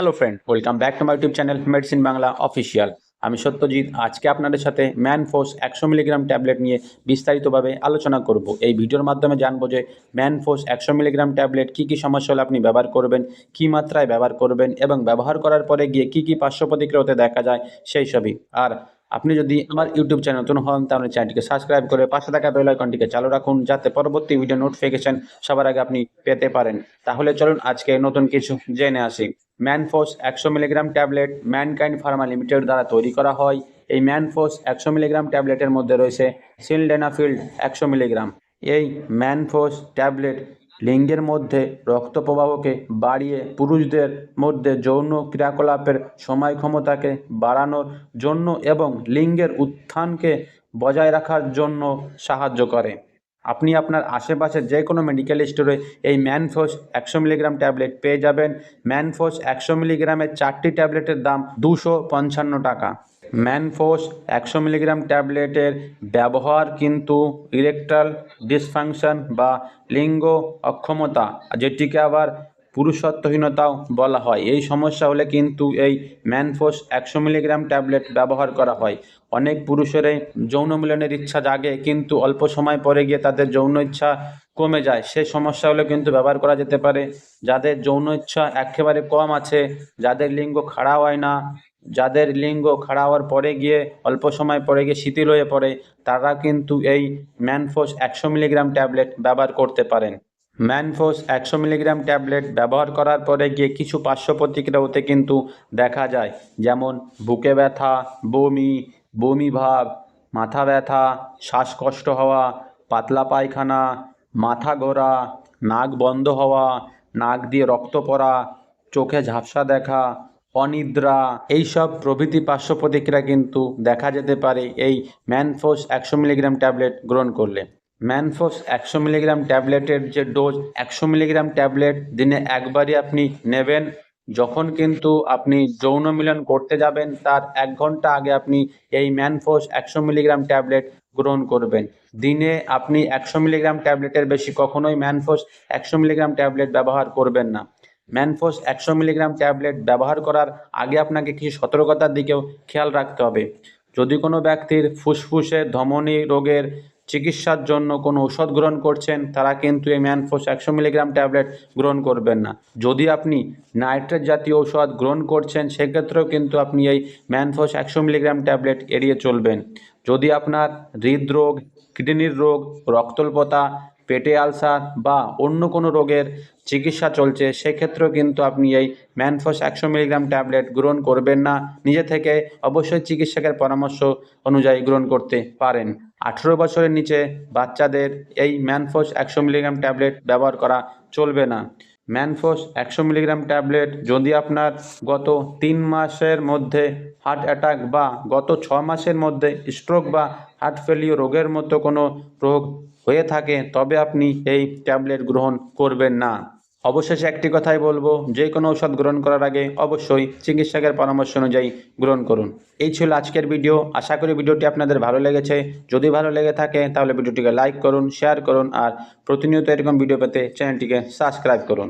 Hello friend welcome back to my YouTube channel medicine Bangla official আমি সত্যজিৎ, আজকে আপনাদের সাথে ম্যান ফোর্স একশো মিলিগ্রাম ট্যাবলেট নিয়ে বিস্তারিতভাবে আলোচনা করব। এই ভিডিওর মাধ্যমে জানব যে ম্যান ফোর্স একশো মিলিগ্রাম ট্যাবলেট কী কী সমস্যা হলে আপনি ব্যবহার করবেন, কী মাত্রায় ব্যবহার করবেন এবং ব্যবহার করার পরে গিয়ে কী কী পার্শ্ব প্রতিক্রিয়া হতে দেখা যায় সেই সবই। আর আপনি যদি আমার ইউটিউব চ্যানেল নতুন হন, তাহলে চ্যানেলটিকে সাবস্ক্রাইব করে পাশে থাকা বেল আইকনটিকে চালু রাখুন, যাতে পরবর্তী ভিডিও নোটিফিকেশন সবার আগে আপনি পেতে পারেন। তাহলে চলুন আজকে নতুন কিছু জেনে আসি। ম্যানফোর্স একশো milligram tablet Mankind pharma limited দ্বারা তৈরি করা হয়। এই ম্যানফোর্স একশো মিলিগ্রাম ট্যাবলেটের মধ্যে রয়েছে সিলডেনাফিল্ড একশো মিলিগ্রাম। এই ম্যানফোর্স ট্যাবলেট লিঙ্গের মধ্যে রক্ত প্রবাহকে বাড়িয়ে পুরুষদের মধ্যে যৌন ক্রিয়াকলাপের সময় ক্ষমতাকে বাড়ানোর জন্য এবং লিঙ্গের উত্থানকে বজায় রাখার জন্য সাহায্য করে। আপনি আপনার আশেপাশে যে কোনো মেডিকেল স্টোরে এই ম্যানফোস একশো মিলিগ্রাম ট্যাবলেট পেয়ে যাবেন। ম্যানফোস একশো মিলিগ্রামের চারটি ট্যাবলেটের দাম দুশো পঞ্চান্ন টাকা। ম্যানফোস একশো মিলিগ্রাম ট্যাবলেটের ব্যবহার কিন্তু ইলেকট্রাল ডিসফাংশন বা লিঙ্গ অক্ষমতা, যেটিকে আবার পুরুষত্বহীনতাও বলা হয়। এই সমস্যা হলে কিন্তু এই ম্যানফোস একশো মিলিগ্রাম ট্যাবলেট ব্যবহার করা হয়। অনেক পুরুষেরই যৌন মিলনের ইচ্ছা জাগে, কিন্তু অল্প সময় পরে গিয়ে তাদের যৌন ইচ্ছা কমে যায়। সেই সমস্যা হলে কিন্তু ব্যবহার করা যেতে পারে। যাদের যৌন ইচ্ছা একেবারে কম আছে, যাদের লিঙ্গ খাড়া হয় না, যাদের লিঙ্গ খাড়া হওয়ার পরে গিয়ে, অল্প সময় পরে গিয়ে শিথিল হয়ে পড়ে, তারা কিন্তু এই ম্যানফোস একশো মিলিগ্রাম ট্যাবলেট ব্যবহার করতে পারেন। ম্যানফোস একশো মিলিগ্রাম ট্যাবলেট ব্যবহার করার পরে গিয়ে কিছু পার্শ্ব প্রতিক্রিয়া হতে কিন্তু দেখা যায়, যেমন বুকে ব্যথা, বমি বমি ভাব, মাথা ব্যথা, শ্বাসকষ্ট হওয়া, পাতলা পায়খানা, মাথা ঘোরা, নাক বন্ধ হওয়া, নাক দিয়ে রক্ত পড়া, চোখে ঝাপসা দেখা, অনিদ্রা, এইসব প্রভৃতি পার্শ্ব প্রতিক্রিয়া কিন্তু দেখা যেতে পারে এই ম্যানফোস একশো মিলিগ্রাম ট্যাবলেট গ্রহণ করলে। ম্যানফোস একশো মিলিগ্রাম ট্যাবলেটের যে ডোজ একশো মিলিগ্রাম ট্যাবলেট দিনে একবারই আপনি নেবেন। যখন কিন্তু আপনি যৌন মিলন করতে যাবেন, তার এক ঘণ্টা আগে আপনি এই ম্যানফোস একশো মিলিগ্রাম ট্যাবলেট গ্রহণ করবেন। দিনে আপনি একশো মিলিগ্রাম ট্যাবলেটের বেশি কখনোই ম্যানফোস একশো মিলিগ্রাম ট্যাবলেট ব্যবহার করবেন না। ম্যানফোস একশো মিলিগ্রাম ট্যাবলেট ব্যবহার করার আগে আপনাকে কিছু সতর্কতার দিকেও খেয়াল রাখতে হবে। যদি কোনো ব্যক্তির ফুসফুসে ধমনী রোগের চিকিৎসার জন্য কোনো ওষুধ গ্রহণ করছেন, তারা কিন্তু এই ম্যানফোস একশো মিলিগ্রাম ট্যাবলেট গ্রহণ করবেন না। যদি আপনি নাইট্রেট জাতীয় ঔষধ গ্রহণ করছেন, সেক্ষেত্রেও কিন্তু আপনি এই ম্যানফোস একশো মিলিগ্রাম ট্যাবলেট এড়িয়ে চলবেন। যদি আপনার হৃদরোগ, কিডনির রোগ, রক্তল্পতা, পেটে আলসার বা অন্য কোনো রোগের চিকিৎসা চলছে, সেক্ষেত্রেও কিন্তু আপনি এই ম্যানফোস একশো মিলিগ্রাম ট্যাবলেট গ্রহণ করবেন না। নিজে থেকে অবশ্যই চিকিৎসকের পরামর্শ অনুযায়ী গ্রহণ করতে পারেন। আঠেরো বছরের নিচে বাচ্চাদের এই ম্যানফোস একশো মিলিগ্রাম ট্যাবলেট ব্যবহার করা চলবে না। ম্যানফোস একশো মিলিগ্রাম ট্যাবলেট যদি আপনার গত তিন মাসের মধ্যে হার্ট অ্যাটাক বা গত ছ মাসের মধ্যে স্ট্রোক বা হার্ট ফেলিও রোগের মতো কোনো রোগ হয়ে থাকে, তবে আপনি এই ট্যাবলেট গ্রহণ করবেন না। অবশেষে একটি কথাই বলব, যে কোনো ঔষধ গ্রহণ করার আগে অবশ্যই চিকিৎসকের পরামর্শ অনুযায়ী গ্রহণ করুন। এই ছিল আজকের ভিডিও। আশা করি ভিডিওটি আপনাদের ভালো লেগেছে। যদি ভালো লেগে থাকে, তাহলে ভিডিওটিকে লাইক করুন, শেয়ার করুন, আর প্রতিনিয়ত এরকম ভিডিও পেতে চ্যানেলটিকে সাবস্ক্রাইব করুন।